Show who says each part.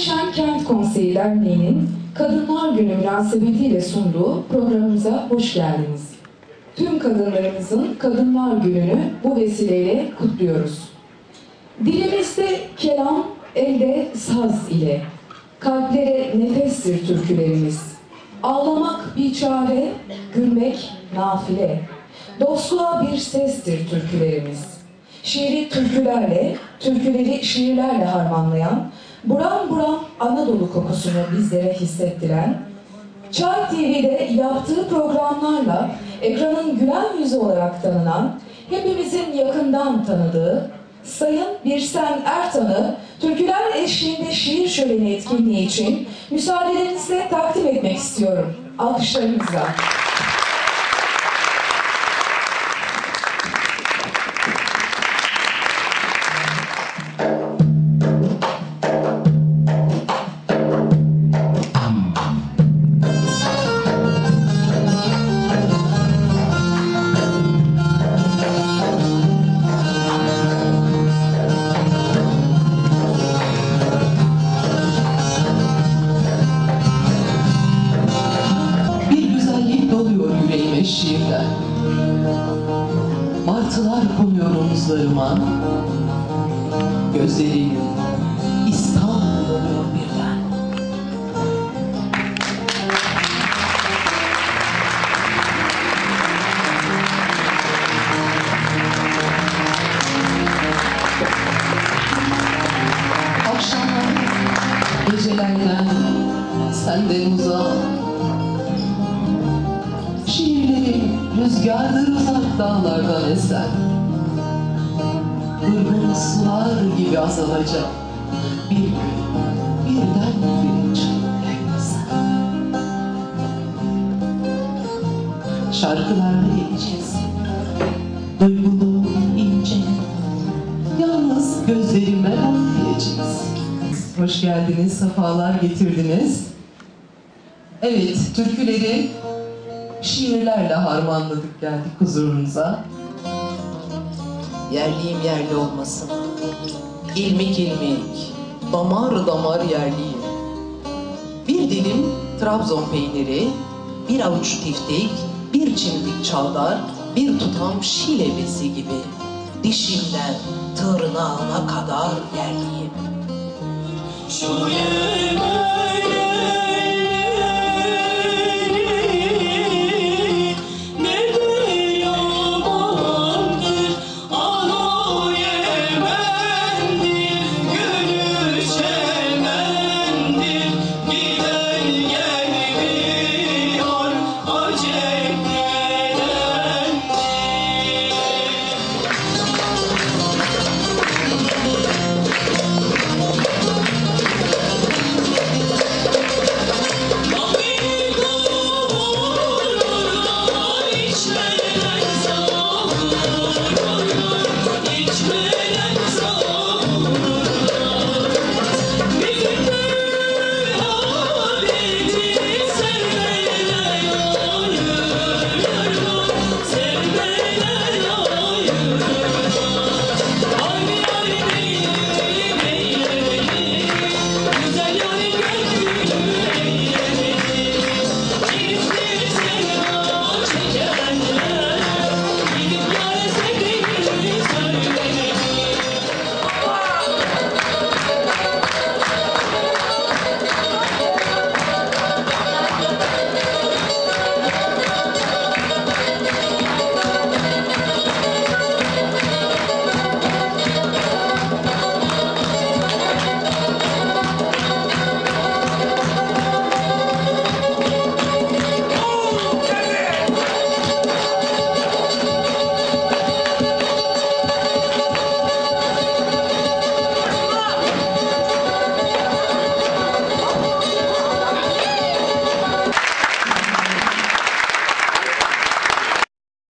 Speaker 1: Ardeşen Kent Konseyi Derneği'nin Kadınlar Günü münasebetiyle sunduğu programımıza hoş geldiniz. Tüm kadınlarımızın Kadınlar Günü'nü bu vesileyle kutluyoruz. Dilimizde kelam, elde saz ile, kalplere nefestir türkülerimiz. Ağlamak bir çare, gülmek nafile. Dostluğa bir sestir türkülerimiz. Şiiri türkülerle, türküleri şiirlerle harmanlayan, buram buram Anadolu kokusunu bizlere hissettiren, Çay TV'de yaptığı programlarla ekranın gülen yüzü olarak tanınan, hepimizin yakından tanıdığı Sayın Birsen Ertan'ı türküler eşliğinde şiir şöleni etkinliği için müsaadelerinizle takdim etmek istiyorum. Alkışlarınızla.
Speaker 2: Martılar konuyor omuzlarıma. Gözlerim İstanbul oluyor birden. Akşamlar gecelerden senden uzak. Şiirlerim rüzgardır dağlardan esen Durgun sular gibi azalacak. Bir gün birden bir sen Şarkılarla geleceğiz. Duygulu, ince. Yalnız gözlerimden okuyacağız Hoş geldiniz, sefalar getirdiniz. Evet, türküleri şiirlerle harmanladık geldik huzurunuza.
Speaker 3: Yerliyim yerli olmasın. İlmik ilmik, damar damar yerliyim. Bir dilim Trabzon peyniri, bir avuç tiftik, bir çimdik çavdar, bir tutam şile besi gibi. Dişimden tırnağına kadar yerliyim.
Speaker 4: Şu